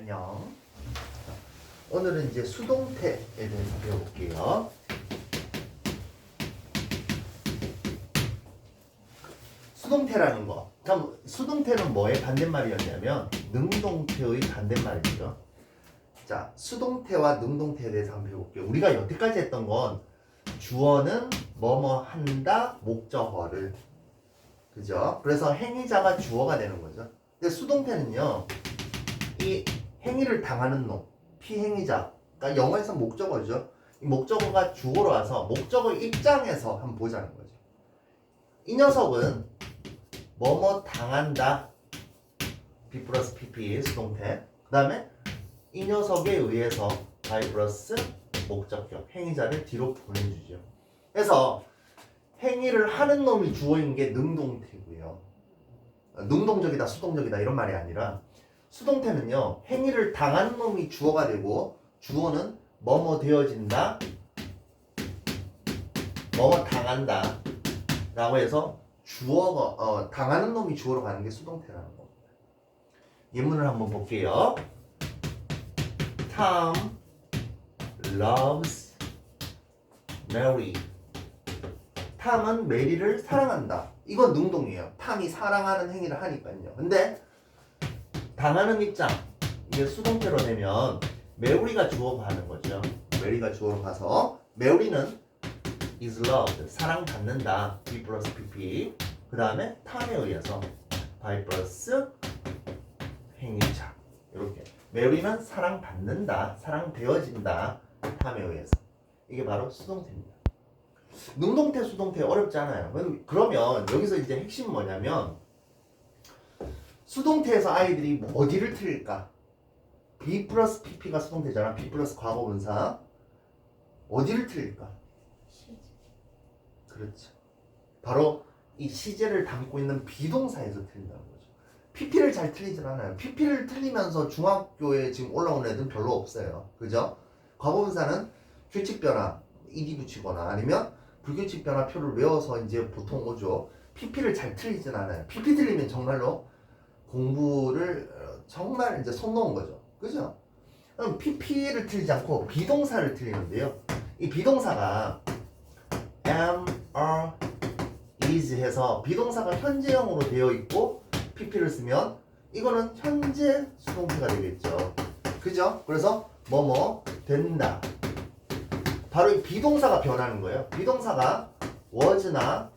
안녕. 오늘은 이제 수동태에 대해서 배워볼게요. 수동태라는 거. 그럼 수동태는 뭐의 반대말이었냐면 능동태의 반대말이죠. 자, 수동태와 능동태에 대해서 한번 배워볼게요. 우리가 여태까지 했던 건 주어는 뭐뭐 한다 목적어를 그죠? 그래서 행위자가 주어가 되는 거죠. 근데 수동태는요. 이 행위를 당하는 놈, 피행위자. 그러니까 영어에서 목적어죠. 이 목적어가 주어로 와서 목적어 입장에서 한번 보자는 거죠. 이 녀석은 뭐뭐 당한다. B 플러스 PP 수동태. 그 다음에 이 녀석에 의해서 by 플러스 목적격 행위자를 뒤로 보내주죠. 그래서 행위를 하는 놈이 주어인 게 능동태고요. 능동적이다, 수동적이다 이런 말이 아니라 수동태는요 행위를 당하는 놈이 주어가 되고 주어는 뭐뭐 되어진다, 뭐뭐 당한다 라고 해서 주어가 어, 당하는 놈이 주어로 가는 게 수동태라는 겁니다. 예문을 한번 볼게요. Tom loves Mary. 탐은 메리를 사랑한다. 이건 능동이에요. 탐이 사랑하는 행위를 하니까요. 근데 당하는 입장 이게 수동태로 되면 메우리가 주어가 하는 거죠. 메리가 주어로 가서 메우리는 is loved 사랑받는다. B 플러스 PP 그 다음에 탐에 의해서 by 플러스 행위자 이렇게 메우리는 사랑받는다. 사랑되어진다. 탐에 의해서 이게 바로 수동태입니다. 능동태 수동태. 그럼- 그러면 여기서 이제 핵심 뭐냐면 수동태에서 아이들이 뭐 어디를 틀릴까? B 플러스 PP가 수동태잖아. B 플러스 과거분사 어디를 틀릴까? 그렇죠. 바로 이 시제를 담고 있는 비동사에서 틀린다는 거죠. PP를 잘 틀리진 않아요. PP를 틀리면서 중학교에 지금 올라온 애들은 별로 없어요. 그죠? 과거분사는 규칙 변화, ED 붙이거나 아니면 불규칙 변화표를 외워서 이제 보통 오죠. PP를 잘 틀리진 않아요. PP 틀리면 정말로 공부를 어, 정말 이제 손 놓은 거죠. 그죠? 그럼 PP를 틀리지 않고 비동사를 틀리는데요. 이 비동사가 am, are, is 해서 비동사가 현재형으로 되어 있고 PP를 쓰면 이거는 현재 수동태가 되겠죠. 그죠? 그래서 뭐뭐 된다. 바로 이 비동사가 변하는 거예요. 비동사가 was나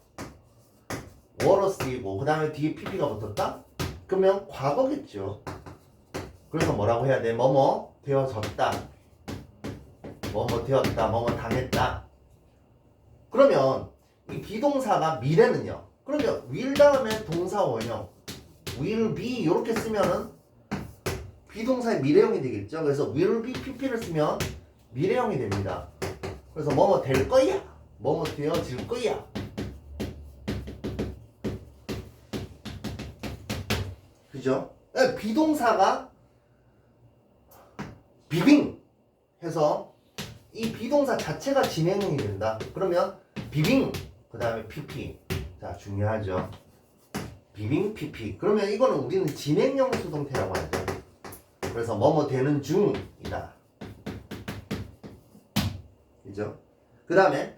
were로 쓰이고 그 다음에 뒤에 pp가 붙었다? 그러면 과거겠죠. 그래서 뭐라고 해야 돼? 뭐뭐 되어졌다. 뭐뭐 되었다. 뭐뭐 당했다. 그러면 이 비동사가 미래는요. 그러면 will 다음에 동사 원형 will be 이렇게 쓰면은 비동사의 미래형이 되겠죠. 그래서 will be pp를 쓰면 미래형이 됩니다. 그래서 뭐뭐 될 거야. 뭐뭐 되어질 거야. 그죠? 예, 비동사가 비빙 해서 이 비동사 자체가 진행형이 된다. 그러면 비빙 그 다음에 pp 자 중요하죠. 비빙 pp 그러면 이거는 우리는 진행형 수동태라고 하죠. 그래서 뭐뭐 되는 중이다. 그죠? 그 다음에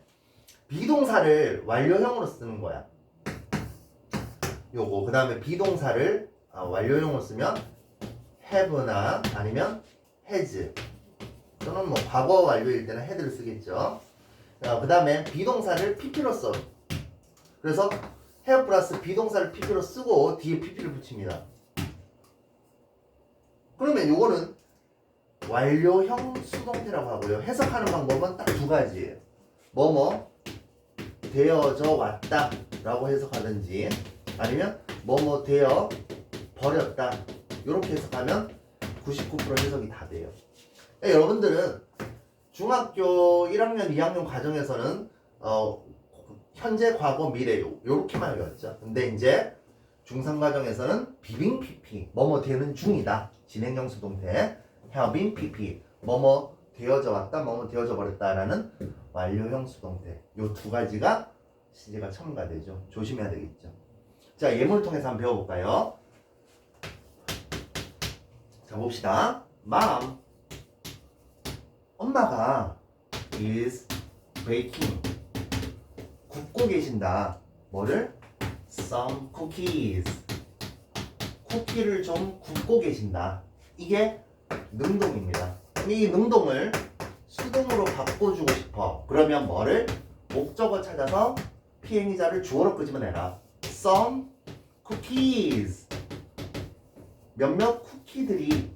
비동사를 완료형으로 쓰는 거야. 요거 그 다음에 비동사를 아, 완료형으로 쓰면 have나 아니면 has 또는 뭐 과거 완료일 때는 had를 쓰겠죠. 그 다음에 비동사를 pp로 써. 그래서 have 플러스 비동사를 pp로 쓰고 뒤에 pp를 붙입니다. 그러면 요거는 완료형 수동태라고 하고요. 해석하는 방법은 딱 두 가지예요. 뭐뭐 되어져 왔다 라고 해석하든지 아니면 뭐뭐 되어 버렸다 이렇게 해석하면 99% 해석이 다 돼요. 그러니까 여러분들은 중학교 1학년, 2학년 과정에서는 어, 현재, 과거, 미래 요- 요렇게만 외웠죠. 근데 이제 중3 과정에서는 비빙 PP 뭐뭐 되는 중이다. 진행형 수동태 having PP 뭐뭐 되어져 왔다, 뭐뭐 되어져 버렸다라는 완료형 수동태 요 두 가지가 시제가 첨가되죠. 조심해야 되겠죠. 자 예문을 통해서 한번 배워볼까요? 자 봅시다. mom 엄마가 is baking 굽고 계신다. 뭐를? some cookies 쿠키를 좀 굽고 계신다. 이게 능동입니다. 이 능동을 수동으로 바꿔주고 싶어. 그러면 뭐를? 목적어 찾아서 피행위자를 주어로 끄집어내라. some cookies. 몇몇 쿠키들이.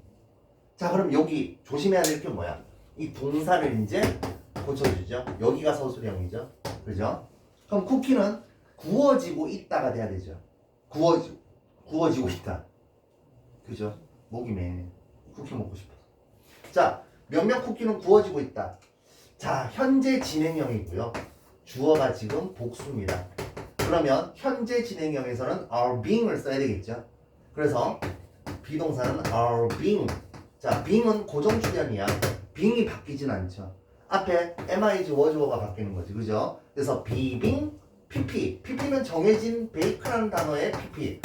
자, 그럼 여기 조심해야 될 게 뭐야? 이 동사를 이제 고쳐주죠. 여기가 서술형이죠. 그죠? 그럼 쿠키는 구워지고 있다가 돼야 되죠. 구워지, 구워지고 있다. 그죠? 목이 메네. 쿠키 먹고 싶어서. 자, 몇몇 쿠키는 구워지고 있다. 자, 현재 진행형이고요. 주어가 지금 복수입니다. 그러면 현재 진행형에서는 are being을 써야 되겠죠. 그래서 비동사는 are being. 자, being은 고정 출연이야. being이 바뀌진 않죠. 앞에 MIG 워즈어가 바뀌는 거지, 그죠? 그래서 be being, pp. pp는 정해진 베이크라는 단어의 pp.